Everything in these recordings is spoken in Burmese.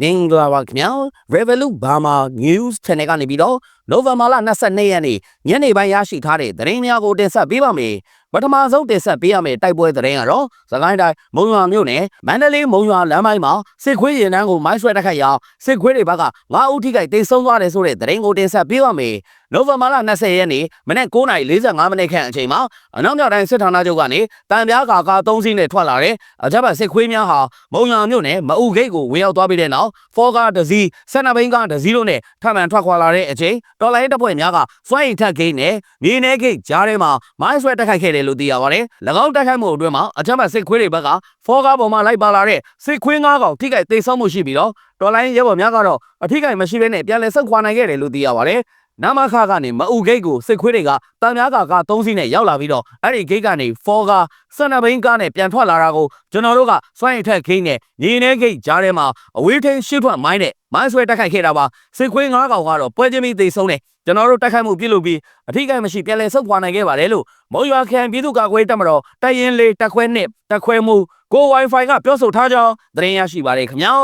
မင်္ဂလာပါခင်ဗျာ Revolut Burma News Channel ကနေပြီးတော့ November လ22ရက်နေ့ညနေပိုင်းရရှိထားတဲ့သတင်းများကိုတင်ဆက်ပေးပါမယ် ပထမဆုံးတင်ဆက်ပေးရမယ့်တိုက်ပွဲသတင်းကတော့သခိုင်းတိုင်းမုံရွာမြို့နယ်မန္တလေးမုံရွာလမ်းပိုင်းမှာစစ်ခွေးရင်နှန်းကိုမိုင်းဆွဲတိုက်ခိုက်ရာစစ်ခွေးတွေဘက်က9ဦးထိခိုက်တိတ်ဆုံးသွားတယ်ဆိုတဲ့သတင်းကိုတင်ဆက်ပေးပါမယ်နိုဝင်ဘာလ20ရက်နေ့မနေ့9:45မိနစ်ခန့်အချိန်မှာအနောက်မြောက်တိုင်းစစ်ဌာနချုပ်ကနေတံပြားကာကာ3စီးနဲ့ထွက်လာတဲ့အကြမ်းဖက်စစ်ခွေးများဟာမုံရွာမြို့နယ်မအူဂိတ်ကိုဝင်ရောက်သွားပြီးတဲ့နောက်ဖောကားတစ်စီးဆန်နဘိန်းကားတစ်စီးတို့နဲ့ထပ်မံထွက်ခွာလာတဲ့အချိန်တော်လိုင်းတပ်ဖွဲ့များကစွမ်းရည်ထက်ဂိတ်နဲ့မြေနေဂိတ်ကြားထဲမှာမိုင်းဆွဲတိုက်ခိုက်ခဲ့တယ်လို့သိရပါတယ်။၎င်းတိုက်ခိုက်မှုအတွင်းမှာအကြမ်းဖက်စစ်ခွေးတွေဘက်ကဖောကားပေါ်မှာလိုက်ပါလာတဲ့စစ်ခွေး၅ကောင်ထိခိုက်သေဆုံးမှုရှိပြီးတော့တော်လိုင်းရဲဘော်များကတော့အထိခိုက်မရှိဘဲနဲ့ပြန်လည်ဆုတ်ခွာနိုင်ခဲ့တယ်လို့သိရပါတယ်။ နမခကနေမအူဂိတ်ကိုစစ်ခွေးတွေကတံများကာက3စီးနဲ့ရောက်လာပြီးတော့အဲ့ဒီဂိတ်ကနေဖောကားစနဘိန်းကားနဲ့ပြန်ထွက်လာတာကိုကျွန်တော်တို့ကစွန့်ရည်ထက်ဂိတ်နဲ့ညီနေဂိတ်ကြားထဲမှာအဝေးထိန်ရှစ်ထွက်မိုင်းနဲ့မိုင်းဆွဲတက်ခိုက်ခဲ့တာပါစစ်ခွေး၅ကောင်ကတော့ပွဲချင်းပြီးသေဆုံးတယ်ကျွန်တော်တို့တိုက်ခိုက်မှုပြုလုပ်ပြီးအထိကိမရှိပြန်လည်ဆုတ်ခွာနိုင်ခဲ့ပါတယ်လို့မုံရွာခရိုင်ပြည်သူ့ကာကွယ်တပ်မတော်တိုက်ရင်လေးတက်ခွဲနှစ်တက်ခွဲမှုကို Wi-Fi ကပြောဆိုထားကြောင်းသတင်းရရှိပါတယ်ခင်ဗျာ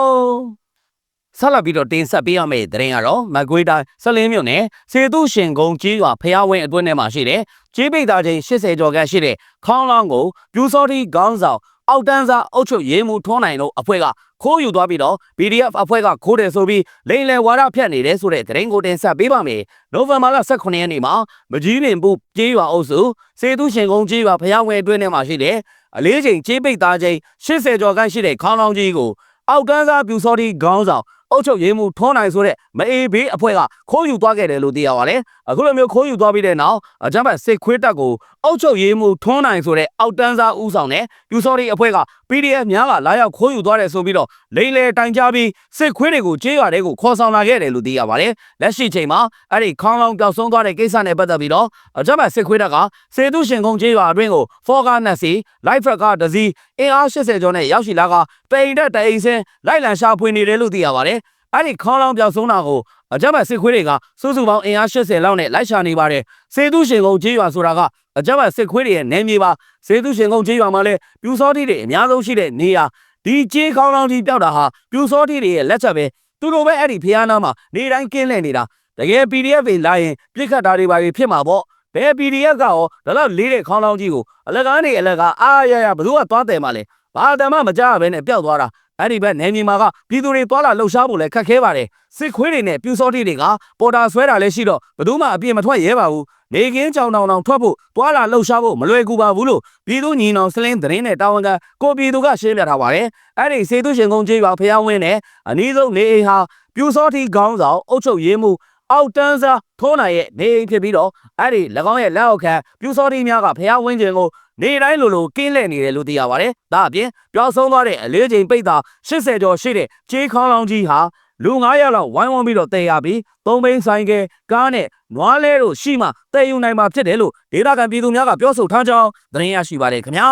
ဆက်လက်ပြီးတော့တင်ဆက်ပေးရမယ့်သတင်းကတော့မကွေးတိုင်းဆလင်းမြို့နယ်စေတုရှင်ကုန်းကြီးရွာဖျားဝင်းအတွင်းထဲမှာရှိတဲ့ကြီးပိတ်သားချင်း80ကျော်ခန့်ရှိတဲ့ခေါင်းလောင်းကိုပြူစောတိခေါင်းဆောင်အောက်တန်းစားအုပ်ချုပ်ရေးမှုထွန်းနိုင်တို့အဖွဲ့ကခိုးယူသွားပြီးတော့ PDF အဖွဲ့ကခိုးတယ်ဆိုပြီးလိန်လယ်ဝါဒဖြတ်နေတယ်ဆိုတဲ့သတင်းကိုတင်ဆက်ပေးပါမယ်။နိုဝင်ဘာလ18ရက်နေ့မှာမကြီးပင်ပူကျေးရွာအုပ်စုစေတုရှင်ကုန်းကျေးရွာဖျားဝဲအတွင်းထဲမှာရှိတဲ့အလေးချိန်ကျေးပိတ်သားချင်း80ကျော်ခန့်ရှိတဲ့ခေါင်းလောင်းကြီးကိုအောက်တန်းစားပြူစောတိခေါင်းဆောင် အုတ်ချုပ်ရေးမှုထွန်းနိုင်ဆိုတဲ့မအေးဘေးအဖွဲ့ကခိုးယူသွားခဲ့တယ်လို့သိရပါတယ်။အခုလိုမျိုးခိုးယူသွားပြီးတဲ့နောက်အကြမ်းဖက်စစ်ခွေးတပ်ကို အုတ်ချုပ်ရေးမှုထွန်းနိုင်ဆိုတဲ့အောက်တန်းစားဦးဆောင်တဲ့ပြူစော်ဒီအဖွဲ့က PDF များကလာရောက်ခိုးယူသွားတယ်ဆိုပြီးတော့လိန်လေတိုင်ကြပြီးစစ်ခွေးတွေကိုကြေးရွာတွေကိုခေါ်ဆောင်လာခဲ့တယ်လို့သိရပါတယ်။လက်ရှိချိန်မှာအဲ့ဒီခေါင်းလောင်းပျောက်ဆုံးသွားတဲ့ကိစ္စနဲ့ပတ်သက်ပြီးတော့အကြမ်းဖက်စစ်ခွေးတပ်ကစေတုရှင်ကုန်းကြေးရွာအတွင်းကိုဖောကားနက်စီလိုက်ဖရက်ကဒဇီအင်အား80ကျော်နဲ့ရောက်ရှိလာကပိန်တဲ့တအိမ်စင်းလိုက်လံရှာဖွေနေတယ်လို့သိရပါတယ်။အဲ့ဒီခေါင်းလောင်းပျောက်ဆုံးတာကို အကြမ်းဖက်စစ်ခွေးတွေကစုစုပေါင်းအင်အား80လောက်နဲ့လိုက်ရှာနေပါတယ်။စေတုရှင်ကုန်းကြေးရွာဆိုတာကအကြမ်းဖက်စစ်ခွေးတွေရဲ့နယ်မြေပါစေတုရှင်ကုန်းကြေးရွာမှာလည်းပြူစောတိတွေအများဆုံးရှိတဲ့နေရာဒီကြေးခေါင်းလောင်းကြီးပျောက်တာဟာပြူစောတိတွေရဲ့လက်ချက်ပဲသူတို့ပဲအဲ့ဒီဖျားနာမှာနေတိုင်းကင်းလှည့်နေတာတကယ် PDF တွေလာရင်ပြစ်ခတ်တာတွေပါဖြစ်မှာပေါ့ဘယ် PDF ကရောဒါတော့လေးတဲ့ခေါင်းလောင်းကြီးကိုအလကားနေအလကားအာရရဘယ်သူကသွားတယ်မှလဲဘာတမ်းမှမကြားရဘဲနဲ့ပျောက်သွားတာ အဲ့ဒီဘက်နယ်မြေမှာကပြည်သူတွေသွားလာလှုပ်ရှားဖို့လည်းခက်ခဲပါတယ်စစ်ခွေးတွေနဲ့ပြူစောတိတွေကပေါ်တာဆွဲတာလည်းရှိတော့ဘယ်သူမှအပြစ်မထွက်ရဲပါဘူးနေကင်းကြောင်တောင်တောင်ထွက်ဖို့သွားလာလှုပ်ရှားဖို့မလွယ်ကူပါဘူးလို့ပြည်သူညီနောင်စလင်းသတင်းနဲ့တာဝန်ခံကိုပြည်သူကရှင်းပြထားပါတယ်အဲ့ဒီစေသူရှင်ကုန်းကြီးရွာဖျားဝင်းနဲ့အနည်းဆုံးနေအိမ်ဟာပြူစောတိခေါင်းဆောင်အုတ်ချုပ်ရေးမှုအောက်တန်းစားထိုးနိုင်ရဲ့နေအိမ်ဖြစ်ပြီးတော့အဲ့ဒီ၎င်းရဲ့လက်အောက်ခံပြူစောတိများကဖျားဝင်းခြင်းကို နေတိုင်းလိုလိုကင်းလှည့်နေတယ်လို့သိရပါတယ်။ဒါအပြင်ပျောက်ဆုံးသွားတဲ့အလေးချိန်ပိတ်တာ80ကျော်ရှိတဲ့ခြေခေါင်းလောင်းကြီးဟာလူ900လောက်ဝိုင်းဝန်းပြီးတော့တည်ရပြီးသုံးဘိန်းဆိုင်ကဲကားနဲ့နွားလဲတို့ရှိမှတည်ယူနိုင်မှာဖြစ်တယ်လို့ဒေသခံပြည်သူများကပြောဆိုထားကြောင်းသတင်းရရှိပါတယ်ခင်ဗျာ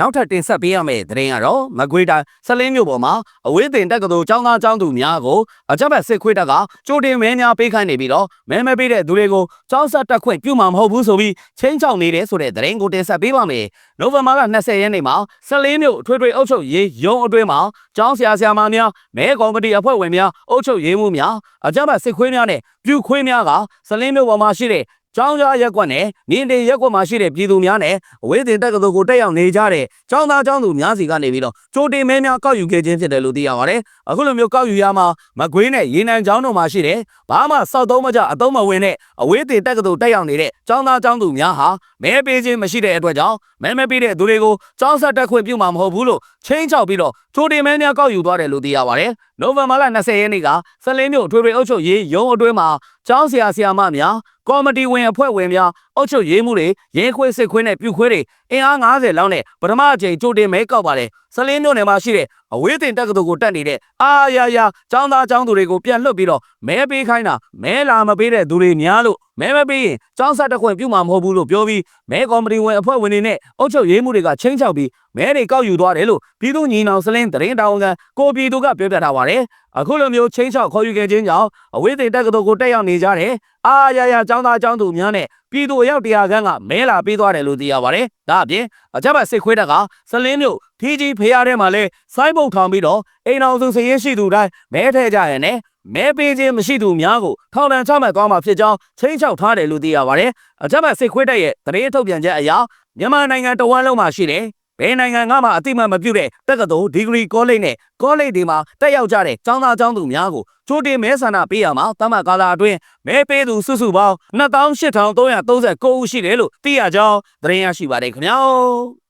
နောက်ထပ်တင်ဆက်ပေးရမယ့်သတင်းကတော့မကွေးတိုင်းဆလင်းမြို့ပေါ်မှာအဝေးတင်တက္ကသိုလ်ကျောင်းသားကျောင်းသူများကိုအကြမ်းဖက်စစ်ခွေးတပ်ကကြိုတင်မဲများပေးခိုင်းနေပြီးတော့မဲမပေးတဲ့သူတွေကိုကျောင်းဆက်တက်ခွင့်ပြုမှာမဟုတ်ဘူးဆိုပြီးချင်းချောက်နေတဲ့ဆိုတဲ့သတင်းကိုတင်ဆက်ပေးပါမယ်။နိုဝင်ဘာလ20ရက်နေ့မှာဆလင်းမြို့ထွေထွေအုပ်ချုပ်ရေးရုံးအတွင်းမှာကျောင်းဆရာဆရာမများမဲကော်မတီအဖွဲ့ဝင်များအုပ်ချုပ်ရေးမှူးများအကြမ်းဖက်စစ်ခွေးများနဲ့ပြူခွေးများကဆလင်းမြို့ပေါ်မှာရှိတဲ့ ကျောင်းသားရက်ကွက်နဲ့မြင်းတင်ရက်ကွက်မှာရှိတဲ့ပြည်သူများနဲ့အဝေးတင်တက်ကတော်ကိုတက်ရောက်နေကြတဲ့ကျောင်းသားကျောင်းသူများစီကနေပြီးတော့ချိုတင်မဲများကောက်ယူခဲ့ခြင်းဖြစ်တယ်လို့သိရပါတယ်။အခုလိုမျိုးကောက်ယူရမှာမကွေးနဲ့ရေနံကျောင်းတို့မှာရှိတဲ့ဘာမှစောက်သုံးမကြအသုံးမဝင်တဲ့အဝေးတင်တက်ကတော်တက်ရောက်နေတဲ့ကျောင်းသားကျောင်းသူများဟာမဲပေးခြင်းမရှိတဲ့အတွက်ကြောင့်မဲမဲပေးတဲ့သူတွေကိုကျောင်းဆက်တက်ခွင့်ပြုမှာမဟုတ်ဘူးလို့ချင်းချောက်ပြီးတော့ချိုတင်မဲများကောက်ယူသွားတယ်လို့သိရပါတယ်။နိုဝင်ဘာလ20ရက်နေ့ကဆလင်းမြို့ထွေထွေအုပ်ချုပ်ရေးရုံးအတွင်းမှာကျောင်းဆရာဆရာမများကော်မတီဝင်အဖွဲ့ဝင်များအုပ်ချုပ်ရေးမှုတွေရဲခွေးစစ်ခွေးနဲ့ပြုခွေးတွေအင်အား90လောက်နဲ့ပထမအကြိမ်ကြိုတင်မဲကောက်ပါတယ်ဆလင်းမြို့နယ်မှာရှိတဲ့အဝေးတင်တက္ကသိုလ်ကိုတက်နေတဲ့အာရယာចောင်းသားចောင်းသူတွေကိုပြန်လွှတ်ပြီးတော့မဲပေးခိုင်းတာမဲလာမပေးတဲ့သူတွေများလို့မဲမပေးရင်ចောင်းဆက်တက်ခွင့်ပြုမှာမဟုတ်ဘူးလို့ပြောပြီးမဲကော်မတီဝင်အဖွဲ့ဝင်တွေနဲ့အုပ်ချုပ်ရေးမှုတွေကချင်းချောက်ပြီးမဲတွေကောက်ယူသွားတယ်လို့ပြည်သူညီနောင်စလင်းသတင်းတောင်းကန်ကိုပြည်သူကပြောပြထားပါတယ်အခုလိုမျိုးချင်းချောက်ခေါ်ယူခဲ့ခြင်းကြောင့်အဝေးတင်တက္ကသိုလ်ကိုတက်ရောက်နေကြတဲ့အာရယာចောင်းသားចောင်းသူများနဲ့ ပြည်သူအယောက်100ခန်းကမဲလာပေးသွားတယ်လို့သိရပါတယ်ဒါအပြင်အကြမ်းဖက်စစ်ခွေးတပ်ကစလင်းမြို့ထီကြီးဖျားထဲမှာလဲစိုင်းပုတ်ထောင်ပြီးတော့အိမ်အောင်စုစည်ရရှိသူတိုင်းမဲထဲကြရနဲ့မဲပေးခြင်းမရှိသူများကိုထောင်ဒဏ်ချမှတ်သွားမှာဖြစ်ကြောင်းချိန်ချောက်ထားတယ်လို့သိရပါတယ်အကြမ်းဖက်စစ်ခွေးတပ်ရဲ့တရေထုတ်ပြန်ချက်အရမြန်မာနိုင်ငံတဝန်းလုံးမှာရှိတယ် ဘယ်နိုင်ငံကမှအတိမတ်မပြုတဲ့တက္ကသိုလ်ဒီဂရီကောလိပ်နဲ့ကောလိပ်တွေမှာတက်ရောက်ကြတဲ့ကျောင်းသားကျောင်းသူများကိုချိုးတင်မဲဆန္ဒပေးရမှာတမတ်ကာလာအတွင်းမဲပေးသူစုစုပေါင်း28,339ဦးရှိတယ်လို့သိရကြောင်းသတင်းရရှိပါတယ်ခင်ဗျာ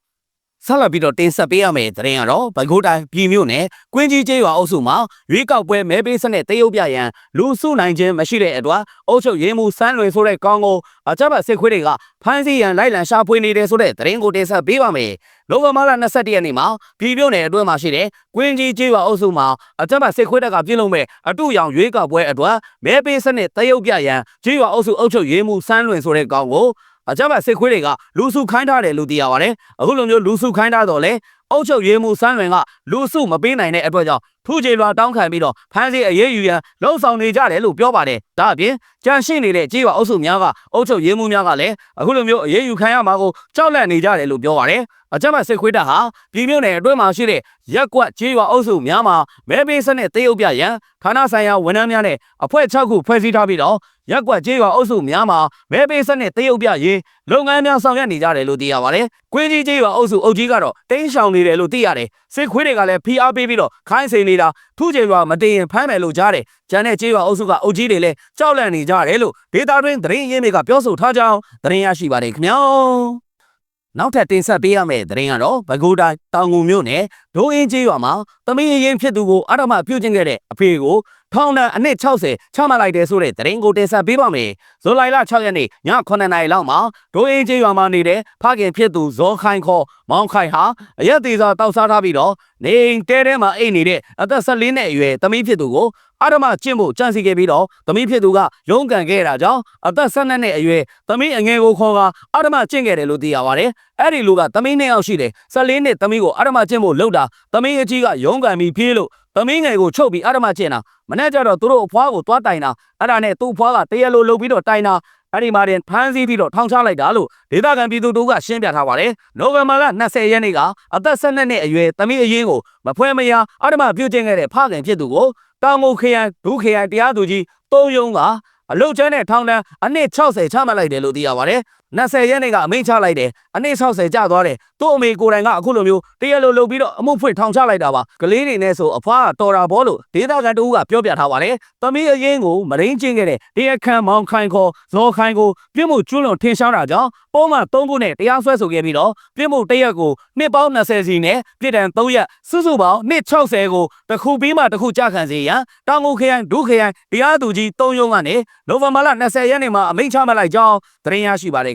ဆက်လက်ပြီးတော့တင်ဆက်ပေးရမယ့်သတင်းကတော့ဗကိုးတိုင်းပြည်မြို့နယ်ကွင်းကြီးကျေးရွာအုပ်စုမှာရွေးကောက်ပွဲမဲပေးစနစ်တရုပ်ပြရန်လူစုနိုင်ခြင်းမရှိတဲ့အတွက်အုပ်ချုပ်ရေးမှူးစန်းလွင်ဆိုတဲ့ကောင်းကိုအကြမ်းဖက်စစ်ခွေးတွေကဖမ်းဆီးရန်လိုက်လံရှာဖွေနေတယ်ဆိုတဲ့သတင်းကိုတင်ဆက်ပေးပါမယ်။နိုဝင်ဘာလ22ရက်နေ့မှာပြည်မြို့နယ်အတွင်းမှာရှိတဲ့ကွင်းကြီးကျေးရွာအုပ်စုမှာအကြမ်းဖက်စစ်ခွေးတွေကပြုလုပ်မဲ့အတူရောင်ရွေးကောက်ပွဲအတွက်မဲပေးစနစ်တရုပ်ပြရန်ကျေးရွာအုပ်စုအုပ်ချုပ်ရေးမှူးစန်းလွင်ဆိုတဲ့ကောင်းကို အကြမ်းဖက်စစ်ခွေးတွေကလူစုခိုင်းထားတယ်လို့သိရပါတယ်။အခုလိုမျိုးလူစုခိုင်းထားတော့လေအုပ်ချုပ်ရေးမှူးစန်းလွင်ကလူစုမပေးနိုင်တဲ့အတွက်ကြောင့်ထူးချေလွာတောင်းခံပြီးတော့ဖမ်းဆီးအရေးယူရန်လှုံ့ဆော်နေကြတယ်လို့ပြောပါတယ်။ဒါအပြင်ကြန့်ရှိနေတဲ့ကြေးရွာအုပ်စုများကအုပ်ချုပ်ရေးမှူးများကလည်းအခုလိုမျိုးအရေးယူခံရမှာကိုကြောက်လန့်နေကြတယ်လို့ပြောပါတယ်။အကြမ်းဖက်စစ်ခွေးတပ်ဟာပြည်မြို့နယ်အတွင်းမှာရှိတဲ့ရက်ကွက်ကြေးရွာအုပ်စုများမှာမဲပေးစနစ်တရုပ်ပြရန်ဌာနဆိုင်ရာဝန်ထမ်းများနဲ့အဖွဲ့6ခုဖွဲ့စည်းထားပြီးတော့ရက်ကွက်ကြေးရွာအုပ်စုများမှာမဲပေးစနစ်တရုပ်ပြရေးလုပ်ငန်းများဆောင်ရွက်နေကြတယ်လို့သိရပါတယ်။ကွင်းကြီးကြေးရွာအုပ်စုအုပ်ကြီးကတော့တင်းရှောင်နေတယ်လို့သိရတယ်။စစ်ခွေးတွေကလည်းဖိအားပေးပြီးတော့ခိုင်းစိန်နေတာထူးချေရွာမတင်ရင်ဖမ်းမယ်လို့ကြားတယ်။ကျန်တဲ့ကြေးရွာအုပ်စုကအုပ်ကြီးတွေလည်းကြောက်လန့်နေကြတယ်လို့ဒေတာတွင်သတင်းရင်းမြစ်ကပြောဆိုထားကြောင်းသတင်းရရှိပါတယ်ခင်ဗျာ။နောက်ထပ်တင်ဆက်ပေးရမယ့်သတင်းကတော့ဘဂိုးတိုင်းတောင်ငူမြို့နယ် ဒိုးအင်းကျေးရွာမှာသမီးရင်ဖြစ်သူကိုအဓမ္မပြုကျင့်ခဲ့တဲ့အဖေကိုထောင်ဒဏ်အနည်း60ချမှတ်လိုက်တယ်ဆိုတဲ့သတင်းကိုတင်ဆက်ပေးပါမယ်။ဇူလိုင်လ6ရက်နေ့ည9:00နာရီလောက်မှာဒိုးအင်းကျေးရွာမှာနေတဲ့ဖခင်ဖြစ်သူဇောခိုင်ခေါ်မောင်ခိုင်ဟာအရက်သေးစာတောက်စားထားပြီးတော့နေအိမ်တဲထဲမှာအိတ်နေတဲ့အသက်14နှစ်အရွယ်သမီးဖြစ်သူကိုအဓမ္မကျင့်ဖို့ကြံစီခဲ့ပြီးတော့သမီးဖြစ်သူကရုန်းကန်ခဲ့တာကြောင့်အသက်12နှစ်အရွယ်သမီးအငယ်ကိုခေါ်ကအဓမ္မကျင့်ခဲ့တယ်လို့သိရပါတယ်။ အဲ့ဒီလူကသမီးနှစ်ယောက်ရှိတယ်။14နှစ်သမီးကိုအဓမ္မကျင့်ဖို့လှုပ်တာသမီးအကြီးကရုန်းကန်ပြီးပြေးလို့သမီးငယ်ကိုချုပ်ပြီးအဓမ္မကျင့်တာမနေ့ကျတော့သူတို့အဖွားကိုသွားတိုင်တာအဲ့ဒါနဲ့သူ့အဖွားကတရလိုလှုပ်ပြီးတော့တိုင်တာအဲ့ဒီမှာတင်ဖမ်းဆီးပြီးတော့ထောင်ချလိုက်တာလို့ဒေသခံပြည်သူတို့ကရှင်းပြထားပါတယ်။နိုဝင်ဘာလ20ရက်နေ့ကအသက်12နှစ်အရွယ်သမီးအရင်ကိုမဖွဲမရအဓမ္မပြုကျင့်ခဲ့တဲ့ဖခင်ဖြစ်သူကိုတောင်ငူခရိုင်ဒုခရိုင်တရားသူကြီးသုံးယုံကအလုတ်ချမ်းနဲ့ထောင်ဒဏ်အနည်း60ချမှတ်လိုက်တယ်လို့သိရပါတယ်။ 20ရက်နေ့ကအမိန့်ချလိုက်တယ်အနည်း60ကျသွားတယ်သူ့အမေကိုယ်တိုင်ကအခုလိုမျိုးတရလိုလုပ်ပြီးတော့အမှုဖွင့်ထောင်ချလိုက်တာပါကလေးတွေနဲ့ဆိုအဖွားကတော်တာဘောလို့ဒေသခံတဦးကပြောပြထားပါတယ်။သမီးအရင်ကိုမရင်းချင်းခဲ့တဲ့တရားခံမောင်ခိုင်ခေါ်ဇော်ခိုင်ကိုပြစ်မှုကျွလွန်ထင်ရှားတာကြောင့်ပုံမှန်3ခုနဲ့တရားစွဲဆိုခဲ့ပြီးတော့ပြစ်မှုတစ်ရက်ကိုနှစ်ပေါင်း20စီနဲ့ပြစ်ဒဏ်3ရက်စုစုပေါင်းနှစ်60ကိုတစ်ခုပြီးမှတစ်ခုကြာခံစေရန်တောင်ငူခရိုင်ဒုခရိုင်တရားသူကြီး3ရုံးကနေနိုဝင်ဘာလ20ရက်နေ့မှာအမိန့်ချမှတ်လိုက်ကြောင်းသတင်းရရှိပါတယ်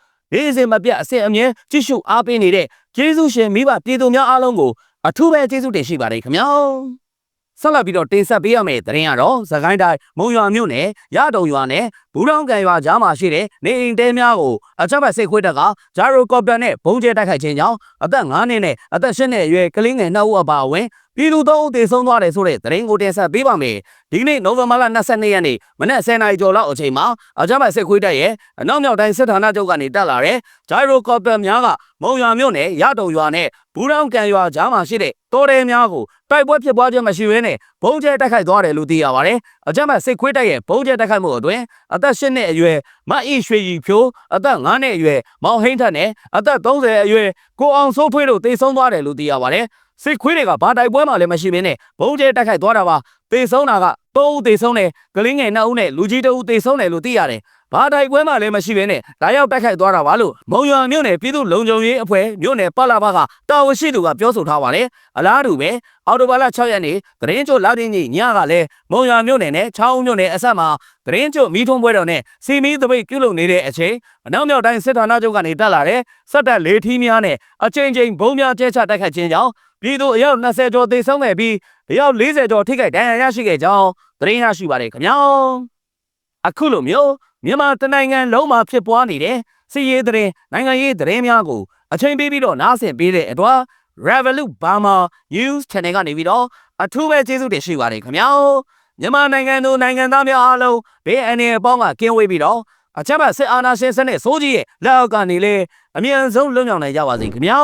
ဒီအစဉ်မပြတ်အစဉ်အမြဲကြည့်ရှုအားပေးနေတဲ့ကျေးဇူးရှင်မိဘပြည်သူများအားလုံးကိုအထူးပဲကျေးဇူးတင်ရှိပါတယ်ခင်ဗျာဆက်လက်ပြီးတော့တင်ဆက်ပေးရမယ့်သတင်းကတော့သခိုင်းတိုင်းမုံရွာမြို့နယ်ရတုံရွာနဲ့ ဘူးတောင်ကန်ရွာကြားမှာရှိတဲ့နေအိမ်တဲများကိုအကြမ်းဖက်စစ်ခွေးတပ်ကဂျာရိုကော်ပတာနဲ့ဘုံကျဲတိုက်ခိုက်ခြင်းကြောင့်အသက်9နှစ်နဲ့အသက်10နှစ်အရွယ်ကလေးငယ်2ဦးအပါအဝင်ပြည်သူ3ဦးသေဆုံးသွားတယ်ဆိုတဲ့သတင်းကိုတင်ဆက်ပေးပါမယ်။ဒီကနေ့နိုဝင်ဘာလ22ရက်နေ့မနက်10:00နာရီကျော်လောက်အချိန်မှာအကြမ်းဖက်စစ်ခွေးတပ်ရဲ့အနောက်မြောက်တိုင်းစစ်ဌာနချုပ်ကနေတက်လာတဲ့ဂျာရိုကော်ပတာများကမုံရွာမြို့နယ်ရတုံရွာနဲ့ဘူးတောင်ကန်ရွာကြားမှာရှိတဲ့တော်တဲများကိုတိုက်ပွဲဖြစ်ပွားခြင်းမရှိဘဲနဲ့ဘုံကျဲတိုက်ခိုက်သွားတယ်လို့သိရပါတယ်။အကြမ်းဖက်စစ်ခွေးတပ်ရဲ့ဘုံကျဲတိုက်ခိုက်မှုအတွင်းအသက်10နှစ်အရွယ်မအီရွှေရီဖြိုးအသက်9နှစ်အရွယ်မောင်ဟိန်းထက်နဲ့အသက်30အရွယ်ကိုအောင်စိုးထွေးတို့တေဆုံးသွားတယ်လို့သိရပါတယ်။စစ်ခွေးတွေကဘာတိုက်ပွဲမှလည်းမရှိဘဲနဲ့ဘုံကျဲတိုက်ခိုက်သွားတာပါ။တေဆုံးတာက3ဦးတေဆုံးတယ်ကလေးငယ်2ဦးနဲ့လူကြီး2ဦးတေဆုံးတယ်လို့သိရတယ် ဘာတိုက်ပွဲမှလည်းမရှိဘဲနဲ့လာရောက်တိုက်ခိုက်သွားတာပါလို့မုံရွာမြို့နယ်ပြည်သူ့လုံခြုံရေးအဖွဲ့မြို့နယ်ပလဘကတာဝန်ရှိသူကပြောဆိုထားပါတယ်အလားတူပဲအော်တိုဘာလ6ရက်နေ့သတင်းကြိုလာတင်ကြီးညကလည်းမုံရွာမြို့နယ်နဲ့ချောင်းမြို့နယ်အဆက်မှာသတင်းကြိုမီးထွန်းပွဲတော်နဲ့စီမီသပိတ်ပြုလုပ်နေတဲ့အချိန်အနောက်မြောက်တိုင်းစစ်ဌာနချုပ်ကနေတက်လာတဲ့စက်တပ်လေးထီးများနဲ့အချိန်ချင်းဘုံများကျဲချတိုက်ခိုက်ခြင်းကြောင့်ပြည်သူအယောက်20ကျော်သေဆုံးခဲ့ပြီးအယောက်40ကျော်ထိခိုက်ဒဏ်ရာရရှိခဲ့ကြောင်းသတင်းရရှိပါတယ်ခင်ဗျာအခုလိုမျိုး မြန်မာတနိုင်ငံလုံးမှာဖြစ်ပွားနေတဲ့စီးရေးသတင်းနိုင်ငံရေးသတင်းများကိုအချိန်ပေးပြီးတော့နားဆင်ပေးတဲ့အတွက် Revolut Burma News Channel ကနေပြီးတော့အထူးပဲကျေးဇူးတင်ရှိပါတယ်ခင်ဗျာမြန်မာနိုင်ငံသူနိုင်ငံသားများအားလုံးဘေးအန္တရာယ်အပေါင်းကကင်းဝေးပြီးတော့အချက်မဲ့စစ်အာဏာရှင်စနစ်စိုးကြီးရဲ့လက်အောက်ကနေလေအမြန်ဆုံးလွတ်မြောက်နိုင်ကြပါစေခင်ဗျာ